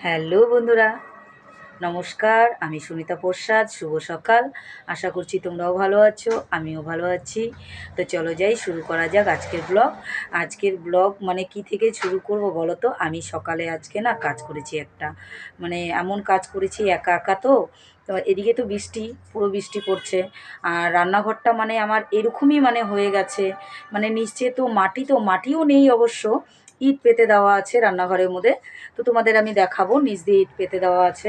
Hello বন্ধুরা। নমস্কার, আমি সুনিতা প্রসাদ, শুভ সকাল। আশা করছি তোমরাও ভালো আছো, আমিও ভালো আছি। তো চলো যাই, শুরু করা যাক আজকের ব্লগ। আজকের ব্লগ মানে কি থেকে শুরু করব বলো তো? আমি সকালে আজকে না কাজ করেছি একটা। মানে এমন কাজ করেছি, একা একা তো। তো এদিকে তো বৃষ্টি, পুরো বৃষ্টি পড়ছে। আর রান্নাঘরটা মানে আমার এরকমই মানে হয়ে গেছে। মানে নিচে তো মাটি, তো মাটিও নেই অবশ্য। ইট পেতে দেওয়া আছে রান্নাঘরের মধ্যে। তো তোমাদের আমি দেখাবো নিচ দিয়ে ইট পেতে দেওয়া আছে।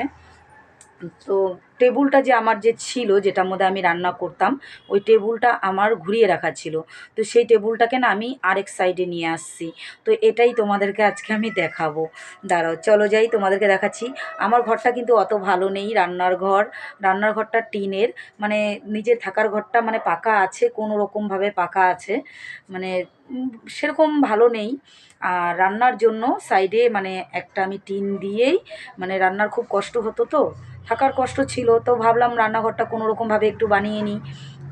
তো টেবুলটা যে আমার যে ছিল, যেটার মধ্যে আমি রান্না করতাম, ওই টেবুলটা আমার ঘুরিয়ে রাখা ছিল। তো সেই টেবুলটাকে না আমি আরেক সাইডে নিয়ে আসছি। তো এটাই তোমাদেরকে আজকে আমি দেখাবো। দাঁড়াও, চলো যাই, তোমাদেরকে দেখাচ্ছি। আমার ঘরটা কিন্তু অত ভালো নেই, রান্নার ঘর। রান্নার ঘরটা টিনের মানে নিজের থাকার ঘরটা মানে পাকা আছে, কোনো রকমভাবে পাকা আছে। মানে সেরকম ভালো নেই। আর রান্নার জন্য সাইডে মানে একটা আমি টিন দিয়েই মানে রান্নার খুব কষ্ট হতো তো। থাকার কষ্ট ছিল, তো ভাবলাম রান্নাঘরটা কোনো রকমভাবে একটু বানিয়ে নিই।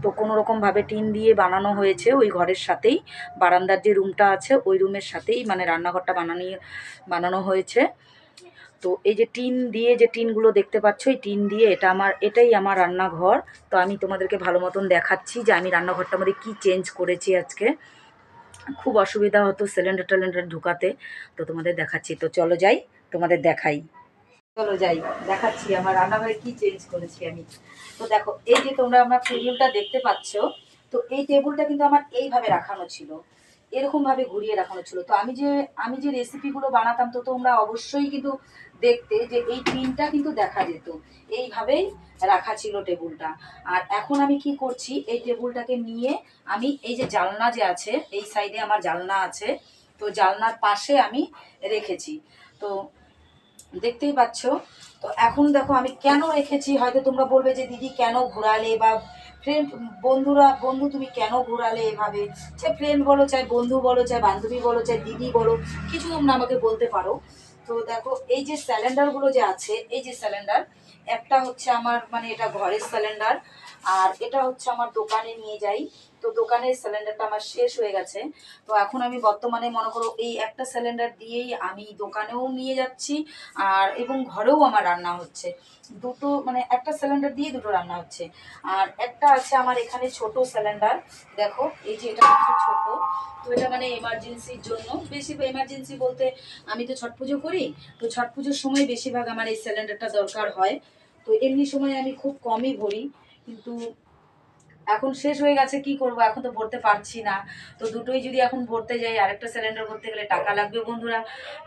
তো কোনো রকমভাবে টিন দিয়ে বানানো হয়েছে ওই ঘরের সাথেই। বারান্দার যে রুমটা আছে ওই রুমের সাথেই মানে রান্নাঘরটা বানানি, বানানো হয়েছে। তো এই যে টিন দিয়ে যে টিনগুলো দেখতে পাচ্ছ, এই টিন দিয়ে এটা আমার, এটাই আমার রান্নাঘর। তো আমি তোমাদেরকে ভালো মতন দেখাচ্ছি যে আমি রান্নাঘরটার মধ্যে কী চেঞ্জ করেছি আজকে। খুব অসুবিধা হতো সিলিন্ডার টেলিন্ডার ঢুকাতে, তো তোমাদের দেখাচ্ছি। তো চলো যাই, তোমাদের দেখাই। চলো যাই, দেখাচ্ছি আমার রান্নাঘরে কি চেঞ্জ করেছি আমি। তো দেখো, এই যে তোমরা আমার টেবিলটা দেখতে পাচ্ছ, তো এই টেবিলটা কিন্তু আমার এইভাবে রাখানো ছিল এরকম ভাবে ঘুরিয়ে রাখানো ছিল। তো আমি যে আমি যে রেসিপিগুলো বানাতাম, তো তোমরা অবশ্যই কিন্তু দেখতে যে এই পিনটা কিন্তু দেখা যেত। এইভাবেই রাখা ছিল টেবিলটা আর এখন আমি কি করছি, এই টেবিলটাকে নিয়ে আমি এই যে জালনা যে আছে, এই সাইডে আমার জালনা আছে, তো জালনার পাশে আমি রেখেছি। তো দেখতেই পাচ্ছ। তো এখন দেখো আমি কেন রেখেছি? হয়তো তোমরা বলবে যে দিদি কেন ঘোরালে বা ফ্রেন্ড বন্ধুরা, বন্ধু তুমি কেন ঘোরালে এভাবে? চাই ফ্রেন্ড বলো, চাই বন্ধু বলো, চাই বান্ধবী বলো, চাই দিদি বলো, কিছু তোমরা আমাকে বলতে পারো। তো দেখো, এই যে সিলিন্ডারগুলো যে আছে, এই যে সিলিন্ডার একটা হচ্ছে আমার মানে এটা ঘরের সিলিন্ডার আর এটা হচ্ছে আমার দোকানে নিয়ে যাই। তো দোকানের সিলিন্ডারটা আমার শেষ হয়ে গেছে। তো এখন আমি বর্তমানে মনে করো এই একটা সিলিন্ডার দিয়েই আমি দোকানেও নিয়ে যাচ্ছি আর এবং ঘরেও আমার রান্না হচ্ছে। দুটো মানে একটা সিলিন্ডার দিয়ে দুটো রান্না হচ্ছে। আর একটা আছে আমার এখানে ছোট সিলিন্ডার দেখো, এই যে এটা হচ্ছে ছোট। তো এটা মানে এমার্জেন্সির জন্য। বেশি এমার্জেন্সি বলতে আমি তো ছট পুজো করি, তো ছট পুজোর সময় বেশিরভাগ আমার এই সিলিন্ডারটা দরকার হয়। তো এমনি সময় আমি খুব কমই ভরি। কিন্তু এখন শেষ হয়ে গেছে, কি করব? এখন তো ভরতে পারছি না। তো দুটোই যদি এখন ভরতে যাই, আরেকটা সিলিন্ডার ভরতে গেলে টাকা লাগবে বন্ধুরা।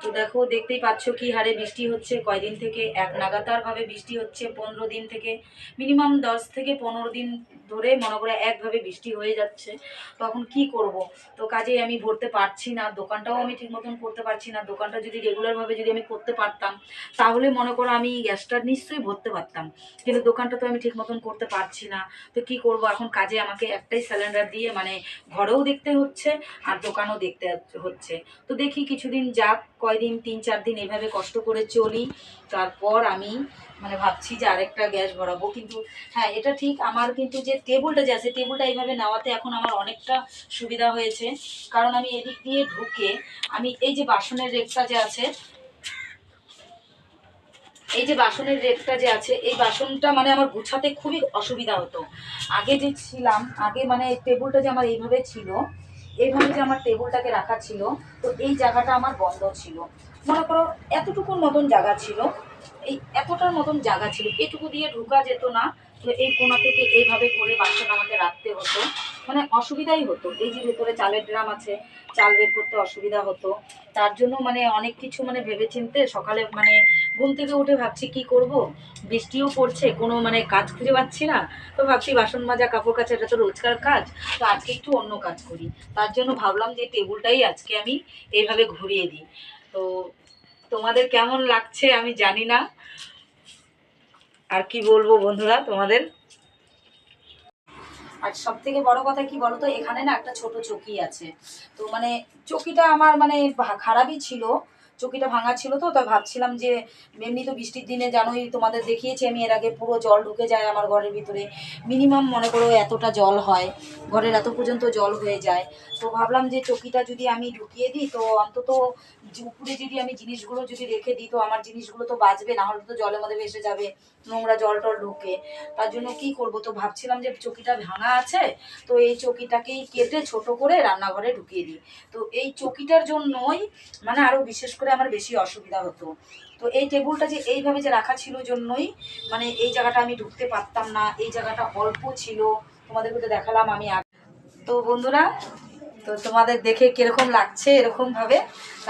তো দেখো, দেখতেই পাচ্ছ কি হারে বৃষ্টি হচ্ছে। কয়দিন থেকে? এক নাগাতারভাবে বৃষ্টি হচ্ছে, পনেরো দিন থেকে। মিনিমাম দশ থেকে পনেরো দিন ধরে মনে করে একভাবে বৃষ্টি হয়ে যাচ্ছে। তখন কি করব? তো কাজেই আমি ভরতে পারছি না, দোকানটাও আমি ঠিক মতন করতে পারছি না। দোকানটা যদি রেগুলারভাবে যদি আমি করতে পারতাম, তাহলে মনে করো আমি গ্যাসটা নিশ্চয়ই ভরতে পারতাম। কিন্তু দোকানটা তো আমি ঠিক মতন করতে পারছি না। তো কি করব? এখন কাজে আমাকে একটাই সিলিন্ডার দিয়ে মানে ঘরেও দেখতে হচ্ছে আর দোকানও দেখতে হচ্ছে। তো দেখি কিছুদিন যাক, কয়দিন, তিন, চার দিন এভাবে কষ্ট করে চলি। তারপর আমি মানে ভাবছি যে আরেকটা গ্যাস ভরাবো। কিন্তু হ্যাঁ এটা ঠিক আমার কিন্তু যে টেবিলটা যে আছে টেবিলটা এইভাবে নেওয়াতে এখন আমার অনেকটা সুবিধা হয়েছে। কারণ আমি এদিক দিয়ে ঢুকে আমি এই যে বাসনের রেকটা যে আছে এই যে বাসনের রেকটা যে আছে, এই বাসনটা মানে আমার গুছাতে খুবই অসুবিধা হতো। আগে যে ছিলাম, আগে মানে টেবিলটা যে আমার এইভাবে ছিল, এইভাবে যে আমার টেবিলটাকে রাখা ছিল, তো এই জায়গাটা আমার বন্ধ ছিল। মনে করো এতটুকুর মতন জায়গা ছিল, এই এতটার মতন জায়গা ছিল, এটুকু দিয়ে ঢুকা যেত না, তো এই কোনা থেকে এইভাবে করে বাসন আমাকে রাখতে হতো। মানে অসুবিধাই হতো। এই যে ভেতরে চালের ড্রাম আছে, চাল বের করতে অসুবিধা হতো। তার জন্য মানে অনেক কিছু মানে ভেবেচিন্তে সকালে মানে ঘুম থেকে উঠে ভাবছি কি করব? বৃষ্টিও পড়ছে, কোনো মানে কাজ খুঁজে পাচ্ছি না। তো ভাবছি বাসন মাজা, কাপড় কাচা, এটা তো রোজকার কাজ। তো আজকে একটু অন্য কাজ করি। তার জন্য ভাবলাম যে টেবিলটাই আজকে আমি এইভাবে ঘুরিয়ে দিই। তো তোমাদের কেমন লাগছে আমি জানি না। আর কি বলব বন্ধুরা তোমাদের? আর সব থেকে বড় কথা কি বলতো? এখানে না একটা ছোট চকি আছে। তো মানে চকিটা আমার মানে খারাপই ছিল। চকিটা ভাঙা ছিল তো তাই ভাবছিলাম যে এমনি তো বৃষ্টির দিনে জানোই তোমাদের দেখিয়েছি আমি, এর আগে পুরো জল ঢুকে যায় আমার ঘরের ভিতরে। মিনিমাম মনে করো এতটা জল হয়, ঘরের এত পর্যন্ত জল হয়ে যায়। তো ভাবলাম যে চকিটা যদি আমি ঢুকিয়ে দিই, তো অন্তত উপরে যদি আমি জিনিসগুলো যদি রেখে দিই, তো আমার জিনিসগুলো তো বাঁচবে, না হলে তো জলের মধ্যে ভেসে যাবে, নোংরা জল টল ঢুকে। তার জন্য কি করব? তো ভাবছিলাম যে চকিটা ভাঙা আছে, তো এই চকিটাকেই কেটে ছোট করে রান্নাঘরে ঢুকিয়ে দিই। তো এই চকিটার জন্যই মানে আরও বিশেষ করে আমার বেশি অসুবিধা হতো। তো এই টেবিলটা যে এইভাবে যে রাখা ছিল জন্যই মানে এই জায়গাটা আমি ঢুকতে পারতাম না, এই জায়গাটা অল্প ছিল, তোমাদের মধ্যে দেখালাম আমি তো বন্ধুরা, তো তোমাদের দেখে কীরকম লাগছে এরকম ভাবে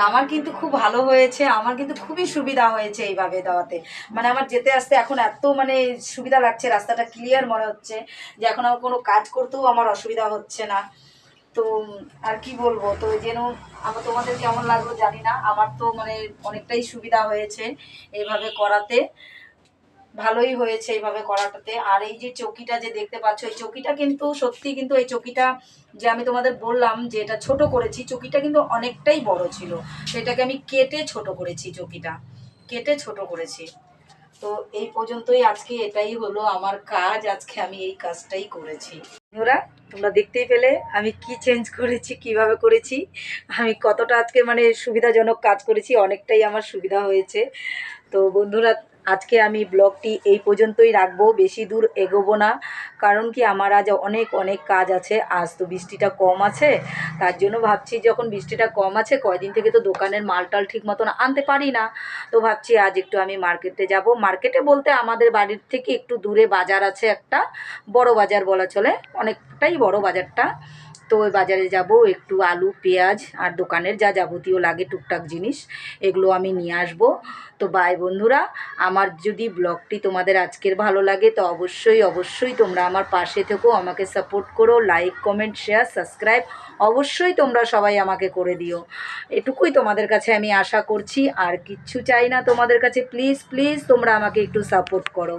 আমার কিন্তু খুব ভালো হয়েছে, আমার কিন্তু খুবই সুবিধা হয়েছে এইভাবে দেওয়াতে। মানে আমার যেতে আসতে এখন এত মানে সুবিধা লাগছে, রাস্তাটা ক্লিয়ার মনে হচ্ছে যে এখন আমার কোনো কাজ করতেও আমার অসুবিধা হচ্ছে না। তো আর কি বলব? তো যেন আমার তোমাদের কেমন লাগল জানি না। আমার তো মানে অনেকটাই সুবিধা হয়েছে এইভাবে করাতে। ভালোই হয়েছে এইভাবে করাটাতে। আর এই যে চকিটা যে দেখতে পাচ্ছ, এই চকিটা কিন্তু সত্যি কিন্তু এই চকিটা যে আমি তোমাদের বললাম যে এটা ছোট করেছি, চকিটা কিন্তু অনেকটাই বড় ছিল। সেটাকে আমি কেটে ছোট করেছি চকিটা। কেটে ছোট করেছি। তো এই পর্যন্তই আজকে এটাই হলো আমার কাজ, আজকে আমি এই কাজটাই করেছি। বন্ধুরা, তোমরা দেখতেই পেলে আমি কি চেঞ্জ করেছি, কীভাবে করেছি, আমি কতটা আজকে মানে সুবিধাজনক কাজ করেছি, অনেকটাই আমার সুবিধা হয়েছে। তো বন্ধুরা, আজকে আমি ব্লগটি এই পর্যন্তই রাখব, বেশি দূর এগোবো না, কারণ কি আমার আজ অনেক অনেক কাজ আছে, আজ তো বৃষ্টিটা কম আছে তার জন্য ভাবছি যখন বৃষ্টিটা কম আছে, কয়দিন থেকে তো দোকানের মালটাল ঠিক মতন আনতে পারি না। তো ভাবছি আজ একটু আমি মার্কেটে যাব। মার্কেটে বলতে আমাদের বাড়ির থেকে একটু দূরে বাজার আছে একটা, বড় বাজার বলা চলে, অনেকটাই বড় বাজারটা। তো ওই বাজারে যাব, একটু আলু, পেঁয়াজ আর দোকানের যা যাবতীয় লাগে টুকটাক জিনিস, এগুলো আমি নিয়ে আসব। তো বাই বন্ধুরা, আমার যদি ব্লগটি তোমাদের আজকের ভালো লাগে, তো অবশ্যই অবশ্যই তোমরা আমার পাশে থেকো, আমাকে সাপোর্ট করো লাইক কমেন্ট শেয়ার সাবস্ক্রাইব অবশ্যই তোমরা সবাই আমাকে করে দিও। এটুকুই তোমাদের কাছে আমি আশা করছি। আর কিচ্ছু চাই না তোমাদের কাছে। প্লিজ প্লিজ তোমরা আমাকে একটু সাপোর্ট করো।